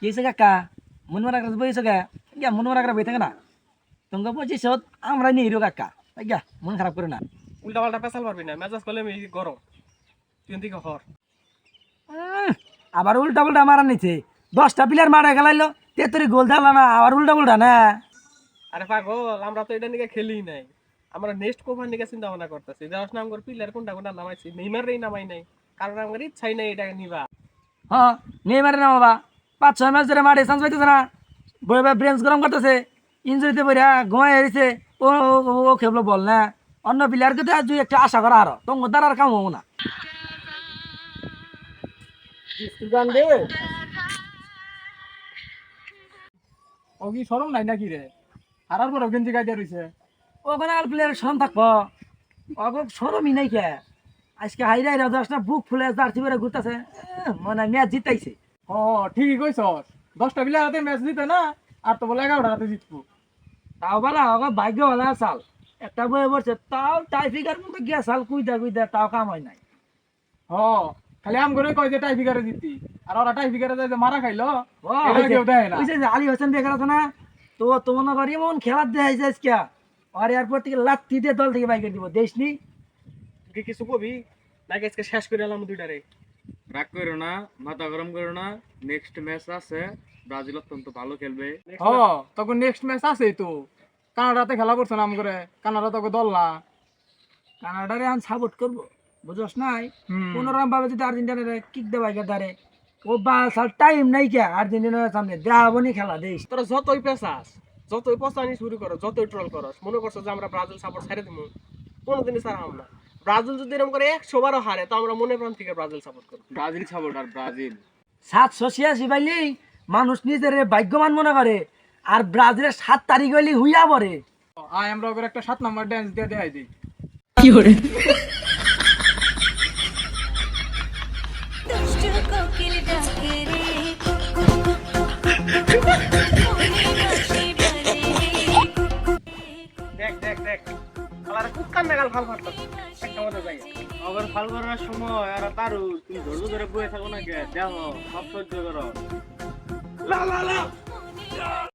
কি? কাকা মন মারা কাছে বইছো গা গিয়া মন মারা বই থাকে না? তোমাকে বলছি সত আমরা নিয়ে হিরো কাকা গিয়া মন খারাপ করে না। উল্টা পাল্টা পেশাল পারবি না মেজাজ করলে আমি গরম। তুই দিকে হর আবার উল্টা উল্টা মারা নিচ্ছে দশটা প্লেয়ার মারা গেলাইলো তেতরি গোল দিলা না আবার উল্টা উল্টা না। আরে পাগল আমরা তো এটা নিয়ে খেলি নাই। আমরা নেক্সট কোভার নিয়ে চিন্তা ভাবনা করতেছি। দশ নাম করে প্লেয়ার কোনটা কোনটা নামাইছি? নেইমারেই নামাই নাই। কারণ আমার ইচ্ছাই নাই এটা নিবা। হ্যাঁ নেই মারে না বাবা পাঁচ ছয় ম্যাচ ধরে মাঠে চান্স পাইতেছে না। বই বই ব্রেঞ্চ গরম করতেছে। ইঞ্জুরিতে বইরা ঘুমাই হারিছে। ও ও- খেললো বল না। অন্য প্লেয়ারকে তো আজ একটা আশা করা আরও। তোমার দ্বারা আর কাম হব না। ও কি সরম নাই নাকি রে? হারার পর গেঞ্জি গাইতে রইছে। ওখানে আর প্লেয়ার সরম থাকব। ওকে সরমই নাই কে। আজকে হাইরা হাইরা দশটা বুক ফুলে জার্সি বেড়ে ঘুরতেছে। মানে ম্যাচ জিতাইছে। ও ঠিকই কইছস। দশটা বিলা হাতে ম্যাচ দিতে না আর তো বলে এগারোটা হাতে জিতবো। তাও বলা ওকে ভাগ্য বলা চাল। একটা বয়ে পড়ছে তাও টাই ফিগার মতো গিয়া চাল কুইদা কুইদা তাও কাম হয় নাই। হ খালি আম করে কয় যে টাই ফিগারে জিতি। আর ওরা টাই ফিগারে যায় যে মারা খাইলো দেয় আলী হোসেন বেকার আছে না তো তোমার বাড়ি এমন খেলার দেখাইছে আজকে। আর এয়ারপোর্ট থেকে লাত্তি দিয়ে দল থেকে বাইকে দিব দেশ নি? তুই কিছু কবি? নাকি আজকে শেষ করে এলাম দুইটারে? রাগ করো না মাথা গরম করো না নেক্সট ম্যাচ আছে ব্রাজিল অত্যন্ত ভালো খেলবে। হ তখন নেক্সট ম্যাচ আছেই তো। কানাডাতে খেলা করছে নাম করে কানাডা তোকে দল না। কানাডারে আমি সাপোর্ট করব বুঝস নাই? ভাবে যদি আর্জেন্টিনারে কিক গিয়ে দাঁড়ে ও বাল টাইম নাই কে আর্জেন্টিনার সামনে খেলা দেশ তোরা যতই পেশাস যতই পচানি শুরু করো যতই ট্রল করস মনে করছ যে আমরা ব্রাজিল সাপোর্ট ছেড়ে দিব কোনোদিনই ছাড়া হাম না। ব্রাজিল যদি এরকম করে একশো বারো হারে তো আমরা মনে প্রাণ থেকে ব্রাজিল সাপোর্ট করব। Brazil supporter Brazil. সাতশো ছিয়াশি পাইলি মানুষ নিজের ভাগ্যবান মনে করে আর ব্রাজিলের সাত তারিখ হইলি হুইয়া পড়ে। আয় আমরা ওকে একটা সাত নাম্বার ড্যান্স দিয়ে দেখাই দিই। দুষ্ট কোকিল ডাকে রে কুকু কুকু মনে বাসি বাজে রে কুকু দেখ দেখ দেখ। আলার খুব কান্না গাল ফাল ফাল আবার ফাল করার সময় আর তারু, তুমি ধৈর্য ধরে বয়ে থাকো না কে দেখো সব সহ্য করো।